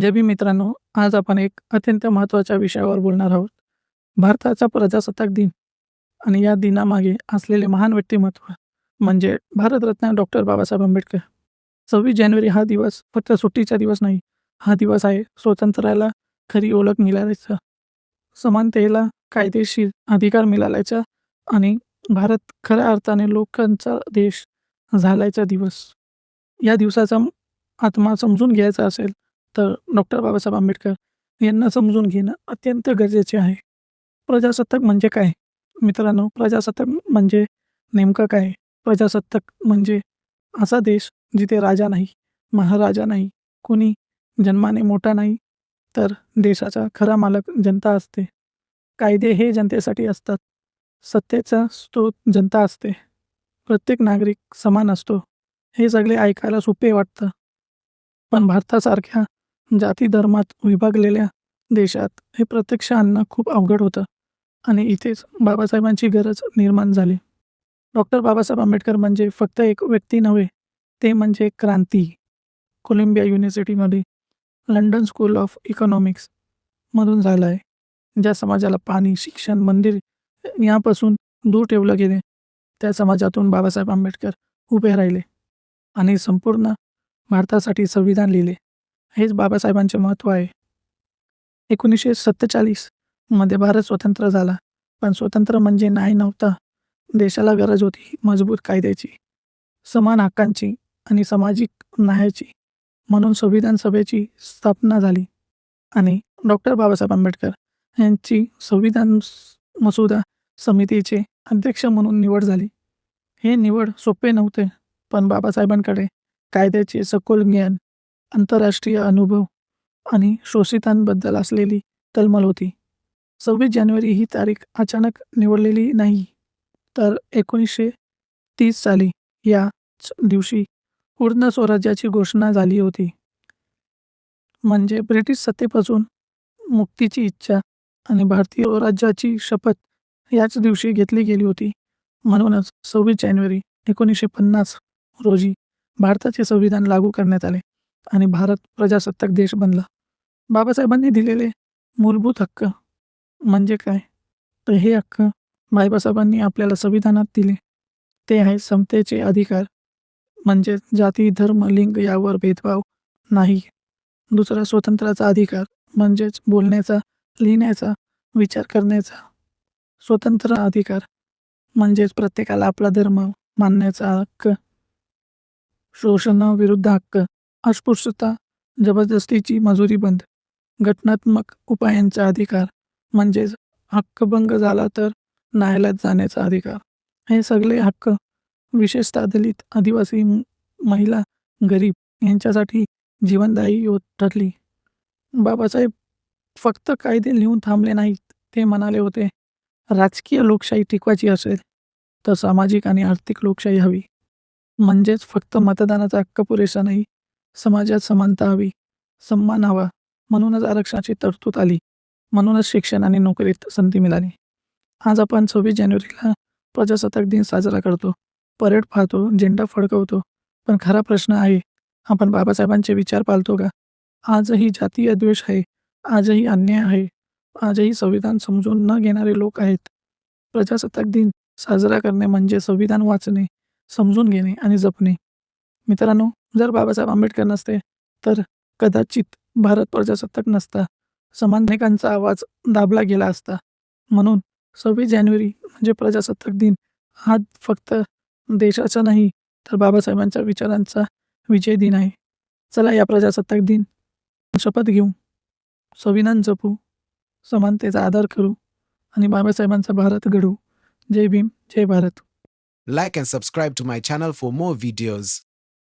जय मित्रांनो आज आपण एक अत्यंत महत्त्वाच्या विषयावर बोलणार आहोत. भारताचा प्रजासत्ताक दिन आणि या दिनामागे असलेले महान व्यक्तिमत्व म्हणजे भारतरत्न डॉक्टर बाबासाहेब आंबेडकर. सव्वीस जानेवारी हा दिवस फक्त सुट्टीचा दिवस नाही हा दिवस आहे स्वातंत्र्याला खरी ओळख मिळाल्याचा समानतेला कायदेशीर अधिकार मिळाल्याचा आणि भारत खऱ्या अर्थाने लोकांचा देश झालायचा दिवस. या दिवसाचा आत्मा समजून घ्यायचा असेल तर डॉक्टर बाबासाहेब आंबेडकर यांना समजून घेणं अत्यंत गरजेचे आहे. प्रजासत्ताक म्हणजे काय? मित्रांनो प्रजासत्ताक म्हणजे नेमकं काय? प्रजासत्ताक म्हणजे असा देश जिथे राजा नाही महाराजा नाही कोणी जन्माने मोठा नाही तर देशाचा खरा मालक जनता असते. कायदे हे जनतेसाठी असतात. सत्तेचा स्रोत जनता असते. प्रत्येक नागरिक समान असतो. हे सगळे ऐकायला सोपे वाटतं. पण भारतासारख्या जाती धर्मात विभागलेल्या देशात हे प्रत्यक्ष आणणं खूप अवघड होतं आणि इथेच बाबासाहेबांची गरज निर्माण झाली. डॉक्टर बाबासाहेब आंबेडकर म्हणजे फक्त एक व्यक्ती नव्हे ते म्हणजे क्रांती. कोलंबिया युनिव्हर्सिटीमध्ये लंडन स्कूल ऑफ इकॉनॉमिक्स मधून झालं आहे ज्या समाजाला पाणी शिक्षण मंदिर यापासून दूर ठेवलं गेले. त्या समाजातून बाबासाहेब आंबेडकर उभे राहिले आणि संपूर्ण भारतासाठी संविधान लिहिले. हेच बाबासाहेबांचे महत्त्व आहे. एकोणीसशे सत्तेचाळीसमध्ये भारत स्वतंत्र झाला. पण स्वतंत्र म्हणजे नाही नव्हता. देशाला गरज होती मजबूत कायद्याची समान हक्कांची आणि सामाजिक न्यायाची म्हणून संविधान सभेची स्थापना झाली. आणि डॉक्टर बाबासाहेब आंबेडकर यांची संविधान मसुदा समितीचे अध्यक्ष म्हणून निवड झाली. हे निवड सोपे नव्हते पण बाबासाहेबांकडे कायद्याचे सखोल ज्ञान आंतरराष्ट्रीय अनुभव आणि शोषितांबद्दल असलेली तलमल होती. सव्वीस जानेवारी ही तारीख अचानक निवडलेली नाही तर एकोणीसशे तीस साली याच दिवशी पूर्ण स्वराज्याची घोषणा झाली होती. म्हणजे ब्रिटिश सत्तेपासून मुक्तीची इच्छा आणि भारतीय स्वराज्याची शपथ याच दिवशी घेतली गेली होती. म्हणूनच सव्वीस जानेवारी एकोणीसशे पन्नास रोजी भारताचे संविधान लागू करण्यात आले. आणि भारत प्रजासत्ताक देश बनला. बाबासाहेबांनी दिलेले मूलभूत हक्क म्हणजे काय? तर हे हक्क बाबासाहेबांनी आपल्याला संविधानात दिले. ते आहे समतेचे अधिकार म्हणजे जाती धर्म लिंग यावर भेदभाव नाही. दुसरा स्वतंत्राचा अधिकार म्हणजेच बोलण्याचा लिहिण्याचा विचार करण्याचा स्वतंत्र अधिकार म्हणजेच प्रत्येकाला आपला धर्म मानण्याचा हक्क. शोषणाविरुद्ध हक्क अस्पृश्यता जबरदस्तीची मजुरी बंद घटनात्मक उपायांचा अधिकार म्हणजेच हक्कभंग झाला तर न्यायालयात जाण्याचा अधिकार. हे सगळे हक्क विशेषतः दलित आदिवासी महिला गरीब यांच्यासाठी जीवनदायी होत ठरली. बाबासाहेब फक्त कायदे लिहून थांबले नाहीत ते म्हणाले होते राजकीय लोकशाही टिकवायची असेल तर सामाजिक आणि आर्थिक लोकशाही हवी. म्हणजेच फक्त मतदानाचा हक्क पुरेसा नाही समाजात समानता हवी सन्मान हवा म्हणूनच आरक्षणाची तरतूद आली म्हणूनच शिक्षण आणि नोकरीत संधी मिळाली. आज आपण सव्वीस जानेवारीला प्रजासत्ताक दिन साजरा करतो. परेड पाहतो झेंडा फडकवतो पण खरा प्रश्न आहे आपण बाबासाहेबांचे विचार पाळतो का? आजही जातीय द्वेष आहे आजही अन्याय आहे आजही संविधान समजून न घेणारे लोक आहेत. प्रजासत्ताक दिन साजरा करणे म्हणजे संविधान वाचणे समजून घेणे आणि जपणे. मित्रांनो जर बाबासाहेब आंबेडकर नसते तर कदाचित भारत प्रजासत्ताक नसता. समानकांचा आवाज दाबला गेला असता. म्हणून सव्वीस जानेवारी म्हणजे प्रजासत्ताक दिन. हा फक्त देशाचा नाही तर बाबासाहेबांच्या विचारांचा विजय दिन आहे. चला या प्रजासत्ताक दिन. शपथ घेऊ. संविधान जपू. समानतेचा आदर करू. आणि बाबासाहेबांचा भारत घडू. जय भीम जय Bharat. Like and subscribe to my channel for more videos